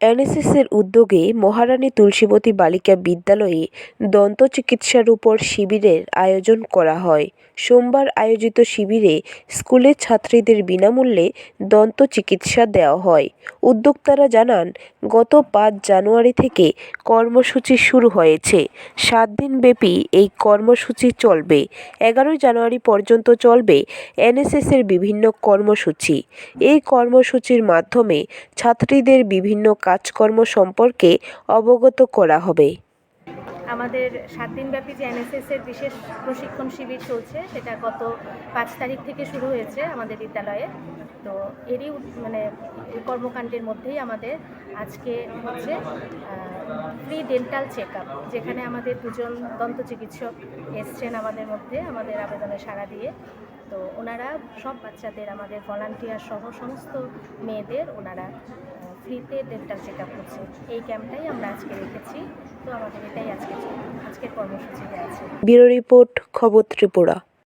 এনএসএসের উদ্যোগে মহারানী তুলসীবতী বালিকা বিদ্যালয়ে দন্ত চিকিৎসার উপর শিবিরের আয়োজন করা হয়। সোমবার আয়োজিত শিবিরে স্কুলের ছাত্রীদের বিনামূল্যে দন্ত চিকিৎসা দেওয়া হয়। উদ্যোক্তারা জানান, গত পাঁচ জানুয়ারি থেকে কর্মসূচি শুরু হয়েছে। সাত দিনব্যাপী এই কর্মসূচি চলবে। এগারোই জানুয়ারি পর্যন্ত চলবে এনএসএসের বিভিন্ন কর্মসূচি। এই কর্মসূচির মাধ্যমে ছাত্রীদের বিভিন্ন কাজকর্ম সম্পর্কে অবগত করা হবে। আমাদের সাত দিনব্যাপী যে এনএসএসের বিশেষ প্রশিক্ষণ শিবির চলছে, সেটা গত পাঁচ তারিখ থেকে শুরু হয়েছে আমাদের বিদ্যালয়ে। তো এরই মানে কর্মকাণ্ডের মধ্যেই আমাদের আজকে হচ্ছে ফ্রি ডেন্টাল চেক যেখানে আমাদের দুজন দন্ত চিকিৎসক এসছেন আমাদের মধ্যে, আমাদের আবেদনে সাড়া দিয়ে। তো ওনারা সব বাচ্চাদের, আমাদের ভলান্টিয়ার সহ সমস্ত মেয়েদের ওনারা ফ্রিতে ডেন্টাল চেক আপ করছে। এই ক্যাম্পটাই আমরা আজকে রেখেছি। তো আমাদের এটাই আজকে আজকের কর্মসূচিতে আছে। ব্যুরো রিপোর্ট খবর ত্রিপুরা।